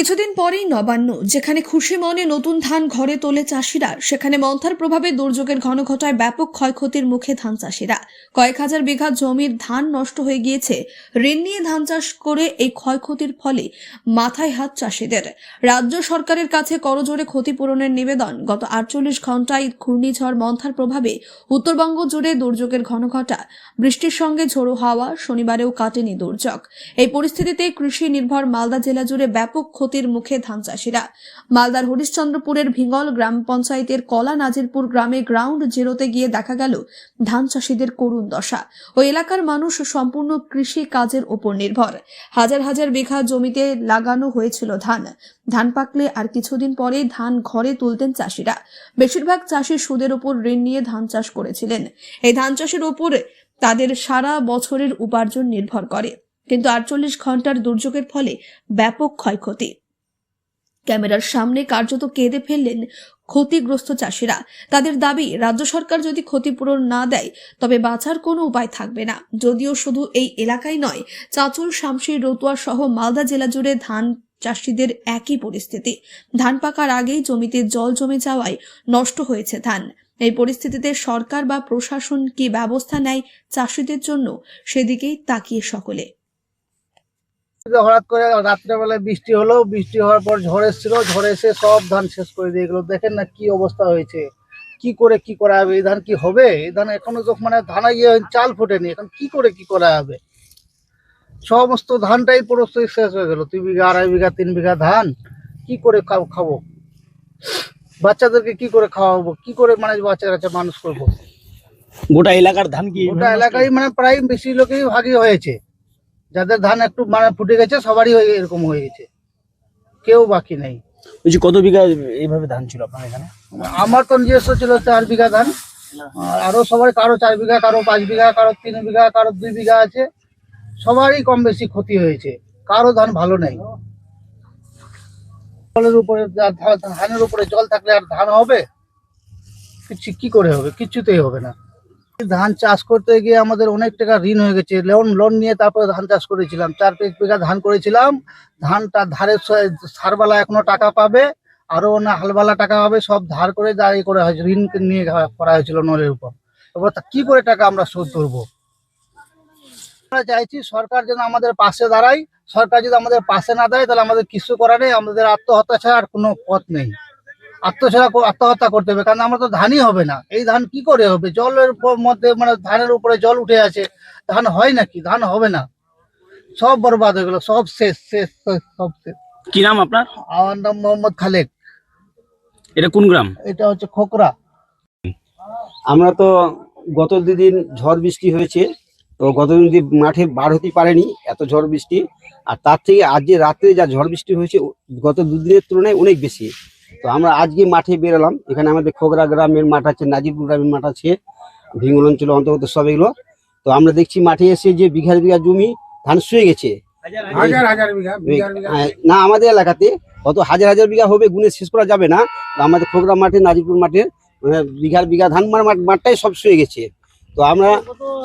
কিছুদিন পরেই নবান্ন, যেখানে খুশি মনে নতুন ধান ঘরে তোলে চাষিরা, সেখানে মন্থার প্রভাবে দুর্যোগের ঘন ঘটায় ব্যাপক ক্ষয়ক্ষতির মুখে ধান চাষিরা। কয়েক হাজার বিঘা জমির ধান নষ্ট হয়ে গিয়েছে। ঋণ নিয়ে ধান চাষ করে এই ক্ষয়ক্ষতির ফলে মাথায় হাত চাষিদের। রাজ্য সরকারের কাছে করজোরে ক্ষতিপূরণের নিবেদন। গত আটচল্লিশ ঘন্টায় ঘূর্ণিঝড় মন্থার প্রভাবে উত্তরবঙ্গ জুড়ে দুর্যোগের ঘনঘটা বৃষ্টির সঙ্গে ঝোড়ো হাওয়া শনিবারেও কাটেনি দুর্যোগ। এই পরিস্থিতিতে কৃষি নির্ভর মালদা জেলা জুড়ে ব্যাপক ক্ষতির মুখে ধান চাষিরা মালদার হরিশ্চন্দ্রপুরের ভিঙ্গল গ্রাম পঞ্চায়েতের কলা নাজিরপুর গ্রামে গ্রাউন্ড জিরোতে গিয়ে দেখা গেল ধান চাষিদের করুণ দশা। ওই এলাকার মানুষ সম্পূর্ণ কৃষি কাজের ওপর নির্ভর। হাজার হাজার বিঘা জমিতে লাগানো হয়েছিল ধান। ধান পাকলে আর কিছুদিন পরে ধান ঘরে তুলতেন চাষিরা। বেশিরভাগ চাষি সুদের উপর ঋণ নিয়ে ধান চাষ করেছিলেন। এই ধান চাষের ওপর তাদের সারা বছরের উপার্জন নির্ভর করে। কিন্তু আটচল্লিশ ঘণ্টার দুর্যোগের ফলে ব্যাপক ক্ষয়ক্ষতি। ক্যামেরার সামনে কার্যত কেঁদে ফেললেন ক্ষতিগ্রস্ত চাষিরা। তাদের দাবি, রাজ্য সরকার যদি ক্ষতিপূরণ না দেয়, তবে বাঁচার কোনো উপায় থাকবে না। যদিও শুধু এই এলাকায় নয়, চাঁচল শামশির রতুয়া সহ মালদা জেলা জুড়ে ধান চাষিদের একই পরিস্থিতি। ধান পাকার আগেই জমিতে জল জমে যাওয়ায় নষ্ট হয়েছে ধান। এই পরিস্থিতিতে সরকার বা প্রশাসন কি ব্যবস্থা নেয় চাষিদের জন্য, সেদিকেই তাকিয়ে সকলে। হঠাৎ করে রাত্রেবেলায় বৃষ্টি হলো বৃষ্টি হওয়ার পর ঝড় এসেছিল ঝড় এসে সব ধান শেষ করে দিয়ে গেলো। দেখেন না কি অবস্থা হয়েছে। কি করে কি করা হবে? এই ধান কি হবে? এই ধান এখনও তো মানে ধানা গিয়ে চাল ফোটেনি এখন কি করে কি করা হবে? সমস্ত ধানটাই পুরো শেষ হয়ে গেল। দুই বিঘা আড়াই বিঘা তিন বিঘা ধান কি করে খাব- খাব? বাচ্চাদেরকে কি করে খাওয়াবো? কি করে মানে বাচ্চা কাচ্চা মানুষ করব? গোটা এলাকার ধান কি গোটা এলাকায় মানে প্রায় বেশি লোকই ভাগই হয়েছে। যাদের ধান একটু মানে ফুটে গেছে সবারই হয়ে এরকম হয়ে গেছে। কেউ বাকি নেই। বলছি কত বিঘা এইভাবে ধান ছিল আপনার এখানে? আমার তো নিজস্ব ছিল চার বিঘা ধান। আর আরও সবাই কারও চার বিঘা কারও পাঁচ বিঘা কারও তিন বিঘা কারও দুই বিঘা আছে। সবারই কম বেশি ক্ষতি হয়েছে। কারও ধান ভালো নেই। জলের উপরে ধানের উপরে জল থাকলে আর ধান হবে? কিছু কি করে হবে? কিছুতেই হবে না। ধান চাষ করতে গিয়ে আমাদের অনেক টাকা ঋণ হয়ে গেছে। লোন লোন নিয়ে তারপরে ধান চাষ করেছিলাম। চার পাঁচ বিঘা ধান করেছিলাম। ধানটা ধারের সারবালা এখনও টাকা পাবে। আরও না হালবালা টাকা হবে, সব ধার করে দাঁড়িয়ে করা হয়েছে, ঋণ নিয়ে করা হয়েছিল নলের উপর। এবার কি করে টাকা আমরা শোধ করব? আমরা চাইছি সরকার যেন আমাদের পাশে দাঁড়ায়। সরকার যদি আমাদের পাশে না দাঁড়ায়, তাহলে আমাদের কিছু করা নেই। আমাদের আত্মহত্যা ছাড়া আর কোনো পথ নেই। আত্মছাড়া আত্মহত্যা করতে হবে কারণ আমরা তো ধানই হবে না। এই ধান কি করে হবে? জলের মধ্যে মানে ধানের উপরে জল উঠে আছে ধান হয় নাকি? ধান হবে না। সব বরবাদ হয়ে গেল সব শেষ শেষ শেষ, সব শেষ। কি নাম আপনার? আমার নাম মোহাম্মদ খালেক। এটা কোন গ্রাম? এটা হচ্ছে খোকরা। আমরা তো গত দুদিন ঝড় বৃষ্টি হয়েছে তো গত দুদিন মাঠে বার হতে পারেনি এত ঝড় বৃষ্টি। আর তার থেকে আজকে রাত্রে যা ঝড় বৃষ্টি হয়েছে গত দুদিনের তুলনায় অনেক বেশি। তো আমরা আজকে মাঠে বেরোলাম। এখানে আমাদের খোগরা গ্রামের মাঠ আছে নাজিরপুর গ্রামের মাঠ আছে ভিঙ্গল অঞ্চলের অন্তর্গত সব এগুলো। তো আমরা দেখছি মাঠে এসে যে বিঘা বিঘা জমি ধান শুয়ে গেছে। হ্যাঁ, না আমাদের এলাকাতে কত হাজার হাজার বিঘা হবে গুনে শেষ করা যাবে না। আমাদের খোগরা মাঠে নাজিরপুর মাঠে মানে বিঘার বিঘা ধান মার মাঠ মাঠটাই সব শুয়ে গেছে। তো আমরা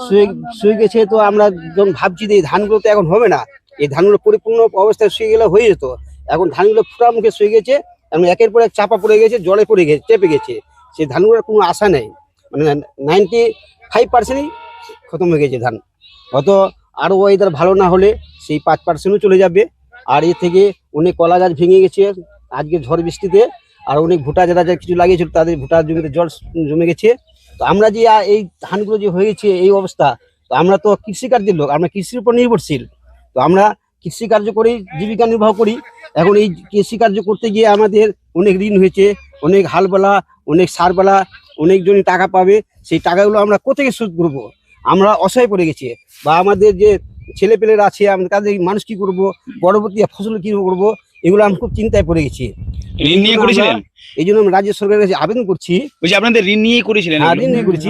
শুয়ে শুয়ে গেছে তো আমরা যখন ভাবছি যে এই ধানগুলো তো এখন হবে না এই ধানগুলো পরিপূর্ণ অবস্থায় শুয়ে গেলে হয়ে যেত। এখন ধানগুলো ফুটা মুখে শুয়ে গেছে এবং একের পর এক চাপা পড়ে গেছে, জলে পড়ে গেছে, চেপে গেছে। সেই ধানগুলোর কোনো আশা নেই। মানে নাইনটি ফাইভ পার্সেন্টই খতম হয়ে গেছে ধান। হয়তো আরও ওয়েদার ভালো না হলে সেই পাঁচ পার্সেন্টও চলে যাবে। আর এ থেকে অনেক কলা গাছ ভেঙে গেছে। আজকে ঝড় বৃষ্টিতে আর অনেক ভুটা যারা যা কিছু লাগিয়েছিল, তাদের ভুটার জমিতে জল জমে গেছে। তো আমরা যে এই ধানগুলো যে হয়েছে এই অবস্থা, তো আমরা তো কৃষিকার্যের লোক, আমরা কৃষির উপর নির্ভরশীল। তো আমরা কৃষিকার্য করেই জীবিকা নির্বাহ করি। এখন এই কৃষিকার্য করতে গিয়ে আমাদের অনেক ঋণ হয়েছে অনেক হালবেলা অনেক সারবেলা অনেকজনই টাকা পাবে সেই টাকাগুলো আমরা কোথেকে শোধ করব? আমরা অসহায় পড়ে গেছি। বা আমাদের যে ছেলেপেলেরা আছে আমাদের তাদের মানুষ কি করব? পরবর্তী ফসল কি করব? এগুলো আমি খুব চিন্তায় পড়ে গেছি। ঋণ নিয়ে করেছিলেন? এই জন্য আমি রাজ্য সরকারের কাছে আবেদন করছি। আপনাদের ঋণ নিয়েই করেছিলেন? হ্যাঁ, ঋণ নিয়ে করেছি।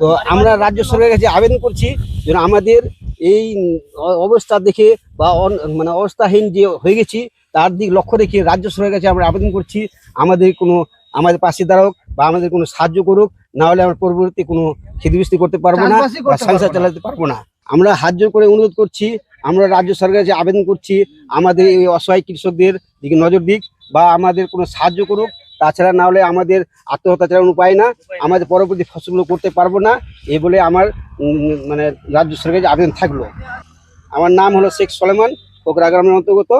তো আমরা রাজ্য সরকারের কাছে আবেদন করছি যেন আমাদের এই অবস্থা দেখে বা অন- মানে অবস্থাহীন যে হয়ে গেছি তার দিক লক্ষ্য রেখে রাজ্য সরকারের কাছে আমরা আবেদন করছি আমাদের কোনো আমাদের পাশে দাঁড়াক বা আমাদের কোনো সাহায্য করুক না হলে আমরা পরবর্তী কোনো ক্ষতিগ্রস্তি করতে পারব না বা সংসার চালাতে পারব না। আমরা হাত জোর করে অনুরোধ করছি আমরা রাজ্য সরকারের কাছে আবেদন করছি আমাদের এই অসহায় কৃষকদের দিকে নজর দিক বা আমাদের কোনো সাহায্য করুক তাছাড়া না হলে আমাদের আত্মহত্যা ছাড়া উপায় না আমাদের পরবর্তী ফসলগুলো করতে পারব না এই বলে আমার মানে রাজ্য সরকারের আবেদন থাকল। আমার নাম হলো শেখ সলেমান কোকরা গ্রামের অন্তর্গত।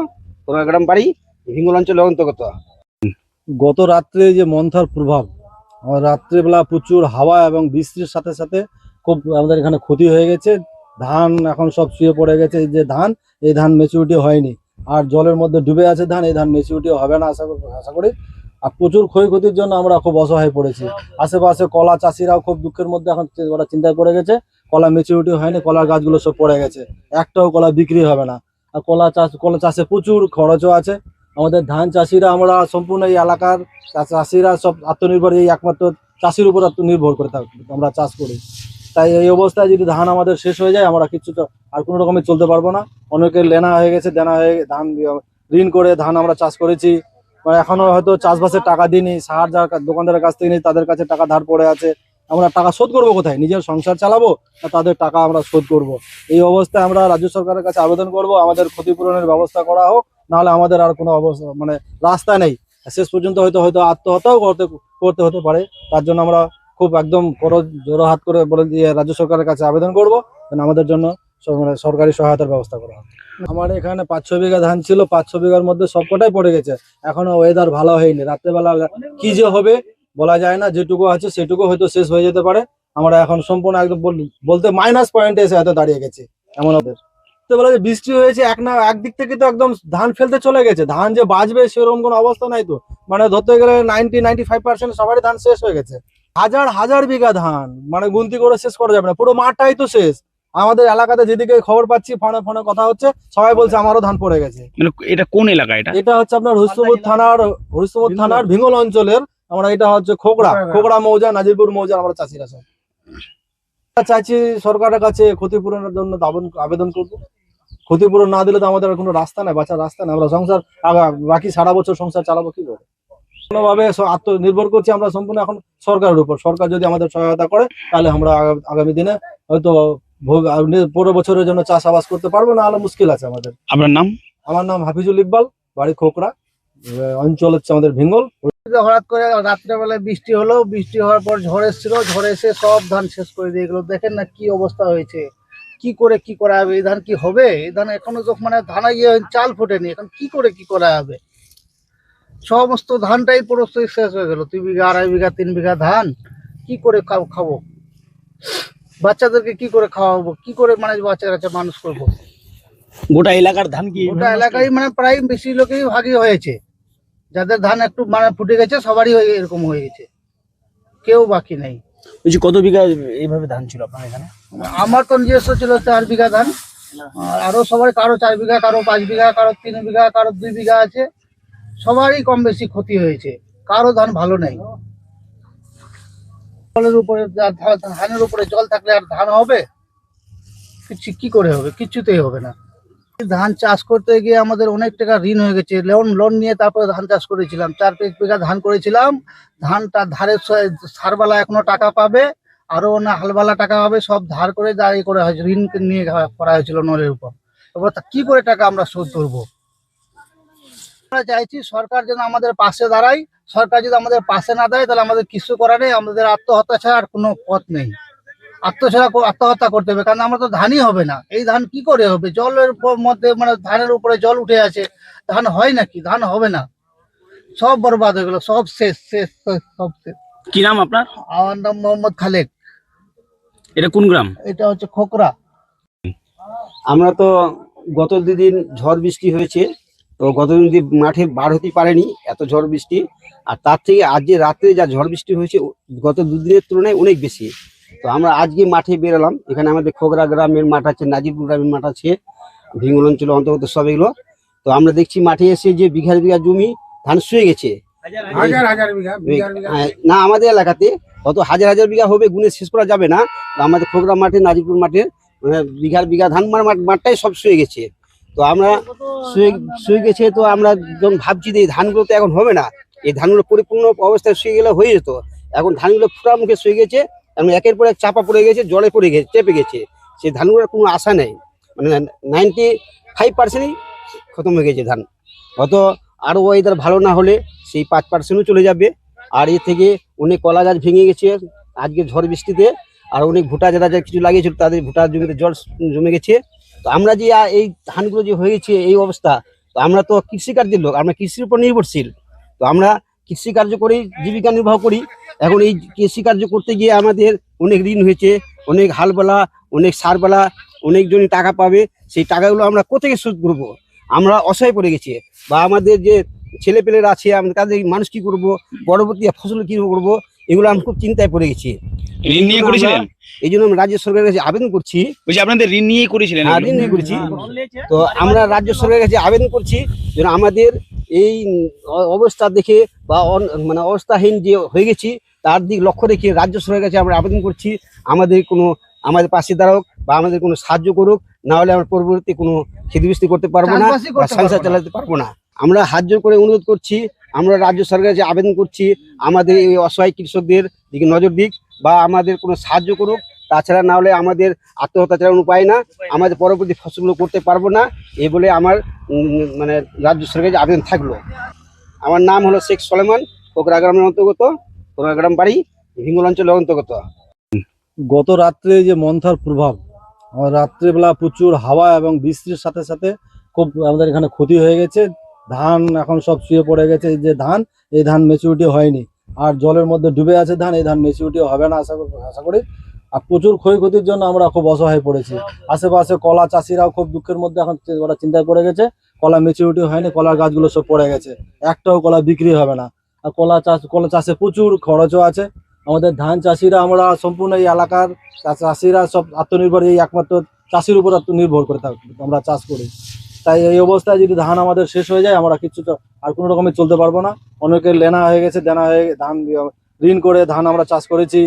কোকরা গ্রাম বাড়ি, হিঙ্গল অঞ্চলের অন্তর্গত। গত রাত্রে যে মন্থার প্রভাব রাত্রেবেলা প্রচুর হাওয়া এবং বৃষ্টির সাথে সাথে খুব আমাদের এখানে ক্ষতি হয়ে গেছে। ধান এখন সব শুয়ে পড়ে গেছে। যে ধান, এই ধান মেচুরিটি হয়নি। আর জলের মধ্যে ডুবে আছে ধান, এই ধান মেচুরিটি হবে না আশা করি আশা করি। আর প্রচুর ক্ষয়ক্ষতির জন্য আমরা খুব অসহায় পড়েছি। আশেপাশে কলা চাষিরাও খুব দুঃখের মধ্যে এখন ওরা চিন্তায় পড়ে গেছে। কলা মেচুরিটি হয়নি, কলার গাছগুলো সব পড়ে গেছে। একটাও কলা বিক্রি হবে না। আর কলা চাষ, কলা চাষে প্রচুর খরচও আছে। আমাদের ধান চাষিরা আমরা সম্পূর্ণ এই এলাকার চাষিরা সব আত্মনির্ভর, এই একমাত্র চাষির উপর আত্মনির্ভর করে থাক আমরা চাষ করি। তাই এই অবস্থায় যদি ধান আমাদের শেষ হয়ে যায়, আমরা কিছু তো আর কোনো রকমের চলতে পারব না। অনেকের লেনা হয়ে গেছে, দেনা হয়ে ধান ঋণ করে ধান আমরা চাষ করেছি। এখনও হয়তো চাষবাসের টাকা দিইনি, সার যার দোকানদারের কাছ থেকে নিই, তাদের কাছে টাকা ধার পড়ে আছে। আমরা টাকা শোধ করব কোথায়? নিজের সংসার চালাবো না তাদের টাকা আমরা শোধ করব? এই অবস্থায় আমরা রাজ্য সরকারের কাছে আবেদন করব, আমাদের ক্ষতিপূরণের ব্যবস্থা করা হোক, নাহলে আমাদের আর কোনো অবস্থা মানে রাস্তা নেই। শেষ পর্যন্ত হয়তো হয়তো আত্মহত্যাও করতে করতে হতে পারে। তার জন্য আমরা খুব একদম বড়, জোড়ো হাত করে বলে দিয়ে রাজ্য সরকারের কাছে আবেদন করব আমাদের জন্য মানে সরকারি সহায়তার ব্যবস্থা করা আমার এখানে পাঁচ, ছ বিঘা ধান ছিল, পাঁচ, ছ বিঘার মধ্যে সবকটাই পড়ে গেছে। এখনও ওয়েদার ভালো হয়নি। রাত্রেবেলা কি যে হবে বলা যায় না যেটুকু আছে সেটুকু হয়তো শেষ হয়ে যেতে পারে। আমরা এখন সম্পূর্ণ একদম বল- বলতে মাইনাস পয়েন্টে এসে এত দাঁড়িয়ে গেছে এমন ওদের। রাত্রেবেলা যে বৃষ্টি হয়েছে এক না একদিক থেকে তো একদম ধান ফেলতে চলে গেছে। ধান যে বাজবে সেরকম কোনো অবস্থা নাই তো। মানে ধরতে গেলে নাইনটি নাইনটি ফাইভ পার্সেন্ট সবারই ধান শেষ হয়ে গেছে। হাজার হাজার বিঘা ধান মানে গুনতি করে শেষ করা যাবে না। পুরো মাঠটাই তো শেষ। আমাদের এলাকাতে যেদিকে খবর পাচ্ছি ফোনে ফোনে কথা হচ্ছে সবাই বলছে আমারও ধান পড়ে গেছে। মানে এটা কোন এলাকা এটা? এটা হচ্ছে আপনার হরিশ্চমুর থানার হরিশ্চমুর থানার ভিঙ্গল অঞ্চলের আমরা এটা হচ্ছে খোকড়া খোকড়া। মৌজা নাজিরপুর মৌজা আমরা চাষিরা সব। চাইছি সরকারের কাছে ক্ষতিপূরণের জন্য দাবন- আবেদন করব। ক্ষতিপূরণ না দিলে তো আমাদের আর কোনো রাস্তা নাই বাঁচার রাস্তা নাই। আমরা সংসার বাকি সারা বছর সংসার চালাবো কি করে? কোনোভাবে আত্মনির্ভর করছি আমরা সম্পূর্ণ এখন সরকারের উপর। সরকার যদি আমাদের সহায়তা করে তাহলে আমরা আগামী দিনে হয়তো ভোগ- পরের বছরের জন্য চাষাবাস করতে পারব না হলে মুশকিল আছে আমাদের। আপনার নাম? আমার নাম হাফিজুল ইকবাল বাড়ি খোকড়া। আহ, অঞ্চল হচ্ছে আমাদের ভিঙ্গল হঠাৎ করে রাত্রেবেলায় বৃষ্টি হলো বৃষ্টি হওয়ার পর ঝড় এসেছিল ঝড় এসে সব ধান শেষ করে দিয়ে গেলো। দেখেন না কি অবস্থা হয়েছে। কি করে কি করা হবে? এই ধান কি হবে? এই ধান এখনও তো মানে ধানা গিয়ে চাল ফোটেনি এখন কি করে কি করা হবে? সমস্ত ধানটাই পুরো শেষ হয়ে গেল। দুই বিঘা আড়াই বিঘা তিন বিঘা ধান কি করে খাব- খাব? বাচ্চাদেরকে কি করে খাওয়াবো? কি করে মানে বাচ্চা কাচ্চা মানুষ করব? গোটা এলাকার ধান কি গোটা এলাকায় মানে প্রায় বেশি লোকেই ভাগই হয়েছে। যাদের ধান একটু মানে ফুটে গেছে সবারই হয়ে- এরকম হয়ে গেছে। কেউ বাকি নেই। বলছি কত বিঘা এইভাবে ধান ছিল আপনার এখানে? আমার তো নিজস্ব ছিল চার বিঘা ধান। আর আরও সবাই কারও চার বিঘা কারও পাঁচ বিঘা কারও তিন বিঘা কারও দুই বিঘা আছে। সবারই কম বেশি ক্ষতি হয়েছে। কারও ধান ভালো নেই। জলের উপরে ধানের উপরে জল থাকলে আর ধান হবে? কিছু কি করে হবে? কিছুতেই হবে না। ধান চাষ করতে গিয়ে আমাদের অনেক টাকা ঋণ হয়ে গেছে। লোন লোন নিয়ে তারপরে ধান চাষ করেছিলাম। চার পাঁচ বিঘা ধান করেছিলাম। ধানটা ধারের সারবালা এখনও টাকা পাবে। আরও না হালবালা টাকা পাবে সব ধার করে দাঁড়িয়ে করা হয়েছে, ঋণ নিয়ে করা হয়েছিল নলের উপর। এবার কি করে টাকা আমরা শোধ করব? আমরা চাইছি সরকার যেন আমাদের পাশে দাঁড়ায়। সরকার যদি আমাদের পাশে না দাঁড়ায়, তাহলে আমাদের কিছু করা নেই। আমাদের আত্মহত্যা ছাড়া আর কোনো পথ নেই। আত্মছাড়া আত্মহত্যা করতে হবে কারণ আমরা তো ধানই হবে না। এই ধান কি করে হবে? জলের মধ্যে মানে ধানের উপরে জল উঠে আছে ধান হয় নাকি? ধান হবে না। সব বরবাদ হয়ে গেল সব শেষ শেষ শেষ, সব শেষ। কি নাম আপনার? আমার নাম মোহাম্মদ খালেক। এটা কোন গ্রাম? এটা হচ্ছে খোকরা। আমরা তো গত দুদিন ঝড় বৃষ্টি হয়েছে তো গত দুদিন মাঠে বার হতে পারেনি এত ঝড় বৃষ্টি। আর তার থেকে আজ যে রাত্রে যা ঝড় বৃষ্টি হয়েছে গত দুদিনের তুলনায় অনেক বেশি। তো আমরা আজকে মাঠে বেরোলাম। এখানে আমাদের খোগরা গ্রামের মাঠ আছে নাজিরপুর গ্রামের মাঠ আছে ভিঙ্গল অঞ্চলের অন্তর্গত সব এগুলো। তো আমরা দেখছি মাঠে এসে যে বিঘার বিঘা জমি ধান শুয়ে গেছে। হ্যাঁ, না আমাদের এলাকাতে কত হাজার হাজার বিঘা হবে গুনে শেষ করা যাবে না। আমাদের খোগরা মাঠে নাজিরপুর মাঠে মানে বিঘার বিঘা ধান মার মাঠ মাঠটাই সব শুয়ে গেছে। তো আমরা শুয়ে শুয়ে গেছে তো আমরা যখন ভাবছি যে এই ধানগুলো তো এখন হবে না এই ধানগুলো পরিপূর্ণ অবস্থায় শুয়ে গেলে হয়ে যেত। এখন ধানগুলো ফুটা মুখে শুয়ে গেছে এবং একের পর এক চাপা পড়ে গেছে, জলে পড়ে গেছে, চেপে গেছে। সেই ধানগুলোর কোনো আশা নেই। মানে নাইনটি ফাইভ পার্সেন্টই খতম হয়ে গেছে ধান। হয়তো আরও ওয়েদার ভালো না হলে সেই পাঁচ পার্সেন্টও চলে যাবে। আর এ থেকে অনেক কলা গাছ ভেঙে গেছে। আজকে ঝড় বৃষ্টিতে আর অনেক ভুটা যারা যা কিছু লাগিয়েছিল, তাদের ভুটার জমিতে জল জমে গেছে। তো আমরা যে এই ধানগুলো যে হয়েছে এই অবস্থা, তো আমরা তো কৃষিকার্যের লোক, আমরা কৃষির উপর নির্ভরশীল। তো আমরা কৃষিকার্য করেই জীবিকা নির্বাহ করি। এখন এই কৃষিকার্য করতে গিয়ে আমাদের অনেক ঋণ হয়েছে অনেক হালবেলা অনেক সারবেলা অনেকজনই টাকা পাবে সেই টাকাগুলো আমরা কোথেকে শোধ করব? আমরা অসহায় পড়ে গেছি। বা আমাদের যে ছেলেপেলেরা আছে আমাদের তাদের মানুষ কি করব? পরবর্তী ফসল কি করব? এগুলো আমি খুব চিন্তায় পড়ে গেছি। ঋণ নিয়ে করেছিলেন? এই জন্য আমি রাজ্য সরকারের কাছে আবেদন করছি। আপনাদের ঋণ নিয়েই করেছিলেন? হ্যাঁ, ঋণ নিয়ে করেছি। তো আমরা রাজ্য সরকারের কাছে আবেদন করছি যেন আমাদের এই অবস্থা দেখে বা অন- মানে অবস্থাহীন যে হয়ে গেছি তার দিক লক্ষ্য রেখে রাজ্য সরকারের কাছে আমরা আবেদন করছি আমাদের কোনো আমাদের পাশে দাঁড়াক বা আমাদের কোনো সাহায্য করুক না হলে আমরা পরবর্তী কোনো ক্ষতিগ্রস্তি করতে পারব না বা সংসার চালাতে পারব না। আমরা হাত জোর করে অনুরোধ করছি আমরা রাজ্য সরকারের কাছে আবেদন করছি আমাদের এই অসহায় কৃষকদের দিকে নজর দিক বা আমাদের কোনো সাহায্য করুক তাছাড়া না হলে আমাদের আত্মহত্যা ছাড়া উপায় না আমাদের পরবর্তী ফসলগুলো করতে পারব না এই বলে আমার মানে রাজ্য সরকারের আবেদন থাকল। আমার নাম হলো শেখ সলেমান কোকরা গ্রামের অন্তর্গত। কোকরা গ্রাম বাড়ি, হিঙ্গল অঞ্চলের অন্তর্গত। গত রাত্রে যে মন্থার প্রভাব রাত্রেবেলা প্রচুর হাওয়া এবং বৃষ্টির সাথে সাথে খুব আমাদের এখানে ক্ষতি হয়ে গেছে। ধান এখন সব শুয়ে পড়ে গেছে। যে ধান, এই ধান মেচুরিটি হয়নি। আর জলের মধ্যে ডুবে আছে ধান, এই ধান মেচুরিটি হবে না আশা করি আশা করি। আর প্রচুর ক্ষয়ক্ষতির জন্য আমরা খুব অসহায় পড়েছি। আশেপাশে কলা চাষিরাও খুব দুঃখের মধ্যে এখন ওরা চিন্তায় করে গেছে। কলা মেচুরিটি হয়নি, কলার গাছগুলো সব পড়ে গেছে। একটাও কলা বিক্রি হবে না। আর কলা চাষ, কলা চাষে প্রচুর খরচও আছে। আমাদের ধান চাষিরা আমরা সম্পূর্ণ এই এলাকার চাষিরা সব আত্মনির্ভর, এই একমাত্র চাষির উপর আত্মনির্ভর করে থাক আমরা চাষ করি। তাই এই অবস্থায় যদি ধান আমাদের শেষ হয়ে যায়, আমরা কিছু আর কোনো রকমের চলতে পারব না। অনেকের লেনা হয়ে গেছে, দেনা হয়ে ধান ঋণ করে ধান আমরা চাষ করেছি।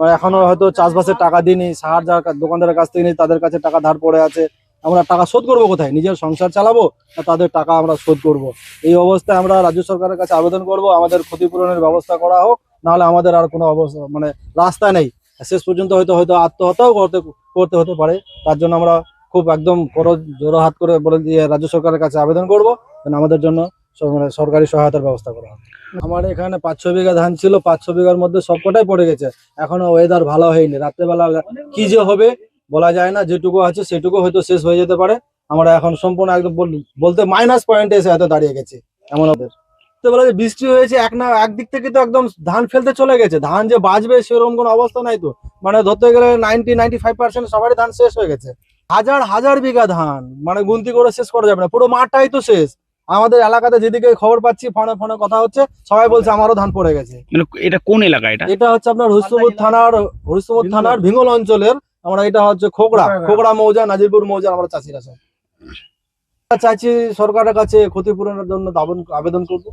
এখনও হয়তো চাষবাসের টাকা দিইনি, সার যার দোকানদারের কাছ থেকে নিই, তাদের কাছে টাকা ধার পড়ে আছে। আমরা টাকা শোধ করব কোথায়? নিজের সংসার চালাবো না তাদের টাকা আমরা শোধ করব? এই অবস্থায় আমরা রাজ্য সরকারের কাছে আবেদন করব, আমাদের ক্ষতিপূরণের ব্যবস্থা করা হোক, নাহলে আমাদের আর কোনো অবস্থা মানে রাস্তা নেই। শেষ পর্যন্ত হয়তো হয়তো আত্মহত্যাও করতে করতে হতে পারে। তার জন্য আমরা খুব একদম বড় জোড়ো হাত করে বলে দিয়ে রাজ্য সরকারের কাছে আবেদন করব আমাদের জন্য মানে সরকারি সহায়তার ব্যবস্থা করা আমার এখানে পাঁচ, ছ বিঘা ধান ছিল, পাঁচ, ছ বিঘার মধ্যে সবকটাই পড়ে গেছে। এখনও ওয়েদার ভালো হয়নি। রাত্রেবেলা কি যে হবে বলা যায় না যেটুকু আছে সেটুকু হয়তো শেষ হয়ে যেতে পারে। আমরা এখন সম্পূর্ণ একদম বল- বলতে মাইনাস পয়েন্টে এসে এত দাঁড়িয়ে গেছে এমন ওদের। রাত্রেবেলা যে বৃষ্টি হয়েছে এক না একদিক থেকে তো একদম ধান ফেলতে চলে গেছে। ধান যে বাঁচবে সেরকম কোনো অবস্থা নাই তো। মানে ধরতে গেলে নাইনটি নাইনটি ফাইভ পার্সেন্ট সবারই ধান শেষ হয়ে গেছে। হাজার হাজার বিঘা ধান মানে গুনতি করে শেষ করা যাবে না। পুরো মাঠটাই তো শেষ। আমাদের এলাকাতে যেদিকে খবর পাচ্ছি ফোনে ফোনে কথা হচ্ছে সবাই বলছে আমারও ধান পড়ে গেছে। মানে এটা কোন এলাকা এটা? এটা হচ্ছে আপনার হরিশ্চমুর থানার হরিশ্চমুর থানার ভিঙ্গল অঞ্চলের আমরা এটা হচ্ছে খোকড়া খোকড়া। মৌজা নাজিরপুর মৌজা আমরা চাষিরা সব। চাইছি সরকারের কাছে ক্ষতিপূরণের জন্য আবেদন- আবেদন করব।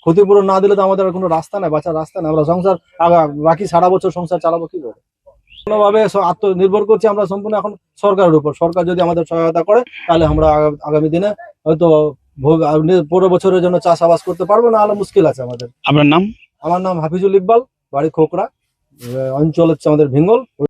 ক্ষতিপূরণ না দিলে তো আমাদের আর কোনো রাস্তা নাই বাঁচার রাস্তা নাই। আমরা সংসার বাকি সারা বছর সংসার চালাবো কি করে? কোনোভাবে আত্মনির্ভর করছি আমরা সম্পূর্ণ এখন সরকারের উপর। সরকার যদি আমাদের সহায়তা করে তাহলে আমরা আগামী দিনে হয়তো ভোগ- পরের বছরের জন্য চাষাবাস করতে পারব না হলে মুশকিল আছে আমাদের। আপনার নাম? আমার নাম হাফিজুল ইকবাল বাড়ি খোকড়া। আহ, অঞ্চল হচ্ছে আমাদের ভিঙ্গল।